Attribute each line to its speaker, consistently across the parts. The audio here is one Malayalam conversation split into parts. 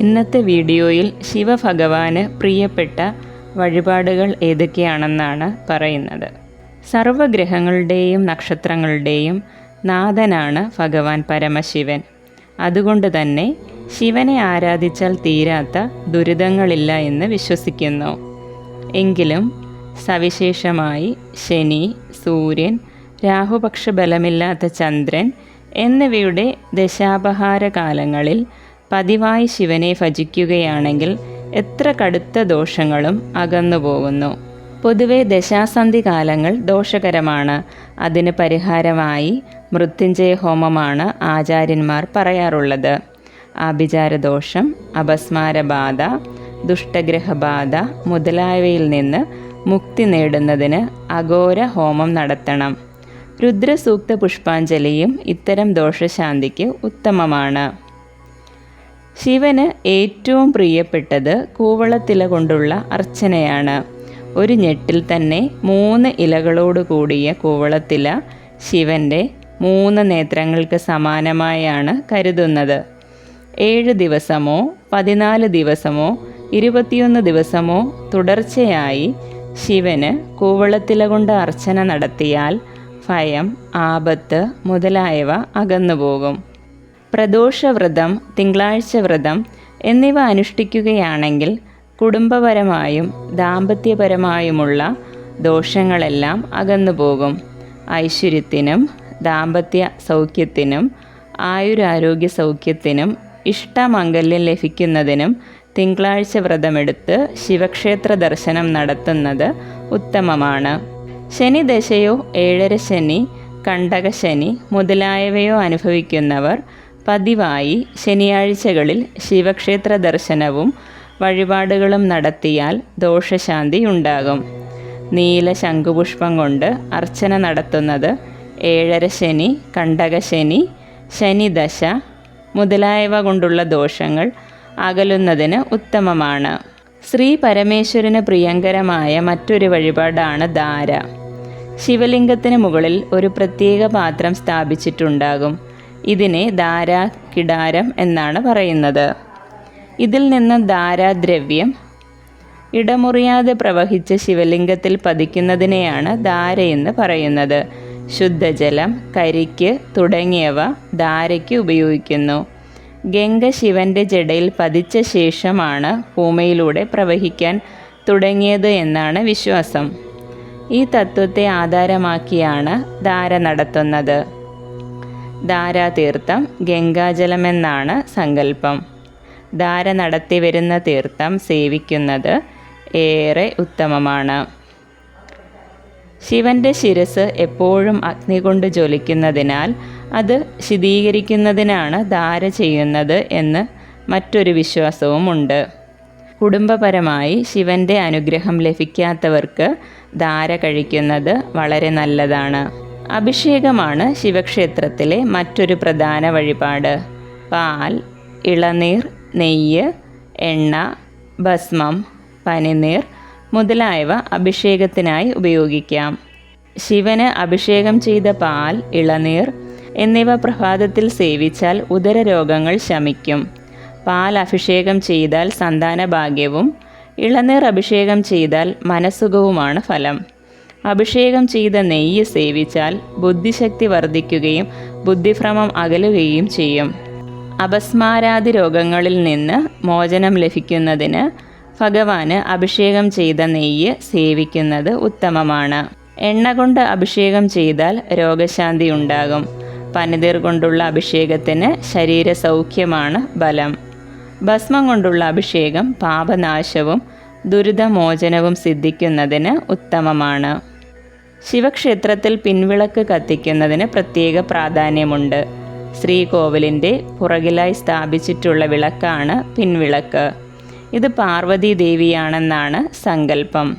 Speaker 1: ഇന്നത്തെ വീഡിയോയിൽ ശിവഭഗവാന് പ്രിയപ്പെട്ട വഴിപാടുകൾ ഏതൊക്കെയാണെന്നാണ് പറയുന്നത്. സർവഗ്രഹങ്ങളുടെയും നക്ഷത്രങ്ങളുടെയും നാഥനാണ് ഭഗവാൻ പരമശിവൻ. അതുകൊണ്ട് തന്നെ ശിവനെ ആരാധിച്ചാൽ തീരാത്ത ദുരിതങ്ങളില്ല എന്ന് വിശ്വസിക്കുന്നു. എങ്കിലും സവിശേഷമായി ശനി സൂര്യൻ രാഹുപക്ഷ ബലമില്ലാത്ത ചന്ദ്രൻ എന്നിവയുടെ ദശാപഹാര കാലങ്ങളിൽ പതിവായി ശിവനെ ഭജിക്കുകയാണെങ്കിൽ എത്ര കടുത്ത ദോഷങ്ങളും അകന്നു പോകുന്നു. പൊതുവെ ദശാസന്ധി കാലങ്ങൾ ദോഷകരമാണ്. അതിന് പരിഹാരമായി മൃത്യുഞ്ജയ ഹോമമാണ് ആചാര്യന്മാർ പറയാറുള്ളത്. ആഭിചാരദോഷം അപസ്മാരബാധ ദുഷ്ടഗ്രഹബാധ മുതലായവയിൽ നിന്ന് മുക്തി നേടുന്നതിന് അഘോര ഹോമം നടത്തണം. രുദ്രസൂക്ത പുഷ്പാഞ്ജലിയും ഇത്തരം ദോഷശാന്തിക്ക് ഉത്തമമാണ്. ശിവന് ഏറ്റവും പ്രിയപ്പെട്ടത് കൂവളത്തില കൊണ്ടുള്ള അർച്ചനയാണ്. ഒരു ഞെട്ടിൽ തന്നെ മൂന്ന് ഇലകളോട് കൂടിയ കൂവളത്തില ശിവന്റെ മൂന്ന് നേത്രങ്ങൾക്ക് സമാനമായാണ് കരുതുന്നത്. ഏഴ് ദിവസമോ പതിനാല് ദിവസമോ ഇരുപത്തിയൊന്ന് ദിവസമോ തുടർച്ചയായി ശിവന് കൂവളത്തില കൊണ്ട് അർച്ചന നടത്തിയാൽ ഭയം ആപത്ത് മുതലായവ അകന്നുപോകും. പ്രദോഷവ്രതം തിങ്കളാഴ്ച വ്രതം എന്നിവ അനുഷ്ഠിക്കുകയാണെങ്കിൽ കുടുംബപരമായും ദാമ്പത്യപരമായുമുള്ള ദോഷങ്ങളെല്ലാം അകന്നുപോകും. ഐശ്വര്യത്തിനും ദാമ്പത്യ സൗഖ്യത്തിനും ആയുരാരോഗ്യ സൗഖ്യത്തിനും ഇഷ്ടമംഗല്യം ലഭിക്കുന്നതിനും തിങ്കളാഴ്ച വ്രതമെടുത്ത് ശിവക്ഷേത്ര ദർശനം നടത്തുന്നത് ഉത്തമമാണ്. ശനിദശയോ ഏഴര ശനി കണ്ടകശനി മുതലായവയോ അനുഭവിക്കുന്നവർ പതിവായി ശനിയാഴ്ചകളിൽ ശിവക്ഷേത്ര ദർശനവും വഴിപാടുകളും നടത്തിയാൽ ദോഷശാന്തി ഉണ്ടാകും. നീല ശംഖുപുഷ്പം കൊണ്ട് അർച്ചന നടത്തുന്നത് ഏഴര ശനി കണ്ടകശനി ശനിദശ മുതലായവ കൊണ്ടുള്ള ദോഷങ്ങൾ അകലുന്നതിന് ഉത്തമമാണ്. ശ്രീ പരമേശ്വരന് പ്രിയങ്കരമായ മറ്റൊരു വഴിപാടാണ് ധാര. ശിവലിംഗത്തിന് മുകളിൽ ഒരു പ്രത്യേക പാത്രം സ്ഥാപിച്ചിട്ടുണ്ടാകും. ഇതിനെ ധാരാ കിടാരം എന്നാണ് പറയുന്നത്. ഇതിൽ നിന്ന് ധാരാദ്രവ്യം ഇടമുറിയാതെ പ്രവഹിച്ച ശിവലിംഗത്തിൽ പതിക്കുന്നതിനെയാണ് ധാരയെന്ന് പറയുന്നത്. ശുദ്ധജലം കരിക്ക് തുടങ്ങിയവ ധാരയ്ക്ക് ഉപയോഗിക്കുന്നു. ഗംഗ ശിവന്റെ ജടയിൽ പതിച്ച ശേഷമാണ് ഭൂമിയിലൂടെ പ്രവഹിക്കാൻ തുടങ്ങിയത് എന്നാണ് വിശ്വാസം. ഈ തത്വത്തെ ആധാരമാക്കിയാണ് ധാര നടത്തുന്നത്. ധാരാതീർത്ഥം ഗംഗാജലമെന്നാണ് സങ്കല്പം. ധാര നടത്തി വരുന്ന തീർത്ഥം സേവിക്കുന്നത് ഏറെ ഉത്തമമാണ്. ശിവന്റെ ശിരസ് എപ്പോഴും അഗ്നി കൊണ്ട് ജ്വലിക്കുന്നതിനാൽ അത് ശീതീകരിക്കുന്നതിനാണ് ധാര ചെയ്യുന്നത് എന്ന് മറ്റൊരു വിശ്വാസവുമുണ്ട്. കുടുംബപരമായി ശിവന്റെ അനുഗ്രഹം ലഭിക്കാത്തവർക്ക് ധാര കഴിക്കുന്നത് വളരെ നല്ലതാണ്. അഭിഷേകമാണ് ശിവക്ഷേത്രത്തിലെ മറ്റൊരു പ്രധാന വഴിപാട്. പാൽ ഇളനീർ നെയ്യ് എണ്ണ ഭസ്മം പനിനീർ മുതലായവ അഭിഷേകത്തിനായി ഉപയോഗിക്കാം. ശിവന് അഭിഷേകം ചെയ്ത പാൽ ഇളനീർ എന്നിവ പ്രഭാതത്തിൽ സേവിച്ചാൽ ഉദരരോഗങ്ങൾ ശമിക്കും. പാൽ അഭിഷേകം ചെയ്താൽ സന്താന ഭാഗ്യവും ഇളനീർ അഭിഷേകം ചെയ്താൽ മനസ്സുഖവുമാണ് ഫലം. അഭിഷേകം ചെയ്ത നെയ്യ് സേവിച്ചാൽ ബുദ്ധിശക്തി വർദ്ധിക്കുകയും ബുദ്ധിഭ്രമം അകലുകയും ചെയ്യും. അപസ്മാരാദി രോഗങ്ങളിൽ നിന്ന് മോചനം ലഭിക്കുന്നതിന് ഭഗവാന് അഭിഷേകം ചെയ്ത നെയ്യ് സേവിക്കുന്നത് ഉത്തമമാണ്. എണ്ണ കൊണ്ട് അഭിഷേകം ചെയ്താൽ രോഗശാന്തി ഉണ്ടാകും. പനിതീർ കൊണ്ടുള്ള അഭിഷേകത്തിന് ശരീര സൗഖ്യമാണ് ബലം. ഭസ്മം കൊണ്ടുള്ള അഭിഷേകം പാപനാശവും ദുരിതമോചനവും സിദ്ധിക്കുന്നതിന് ഉത്തമമാണ്. ശിവക്ഷേത്രത്തിൽ പിൻവിളക്ക് കത്തിക്കുന്നതിന് പ്രത്യേക പ്രാധാന്യമുണ്ട്. ശ്രീകോവിലിന്റെ പുറകിലായി സ്ഥാപിച്ചിട്ടുള്ള വിളക്കാണ് പിൻവിളക്ക്. ഇത് പാർവതി ദേവിയാണെന്നാണ് സങ്കല്പം.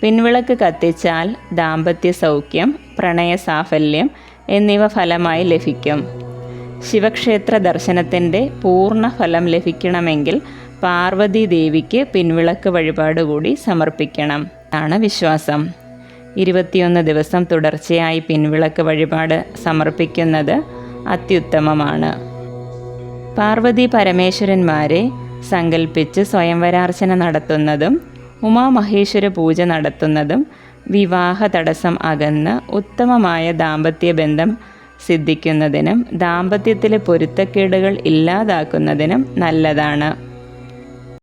Speaker 1: പിൻവിളക്ക് കത്തിച്ചാൽ ദാമ്പത്യ സൗഖ്യം പ്രണയ സാഫല്യം എന്നിവ ഫലമായി ലഭിക്കും. ശിവക്ഷേത്ര ദർശനത്തിന്റെ പൂർണ ഫലം ലഭിക്കണമെങ്കിൽ പാർവതി ദേവിക്ക് പിൻവിളക്ക് വഴിപാട് കൂടി സമർപ്പിക്കണം ആണ് വിശ്വാസം. ഇരുപത്തിയൊന്ന് ദിവസം തുടർച്ചയായി പിൻവിളക്ക് വഴിപാട് സമർപ്പിക്കുന്നത് അത്യുത്തമമാണ്. പാർവതി പരമേശ്വരന്മാരെ സങ്കല്പിച്ച് സ്വയംവരാർച്ചന നടത്തുന്നതും ഉമാമഹേശ്വര പൂജ നടത്തുന്നതും വിവാഹ തടസ്സം അകന്ന് ഉത്തമമായ ദാമ്പത്യ ബന്ധം സിദ്ധിക്കുന്നതിനും ദാമ്പത്യത്തിലെ പൊരുത്തക്കേടുകൾ ഇല്ലാതാക്കുന്നതിനും നല്ലതാണ്.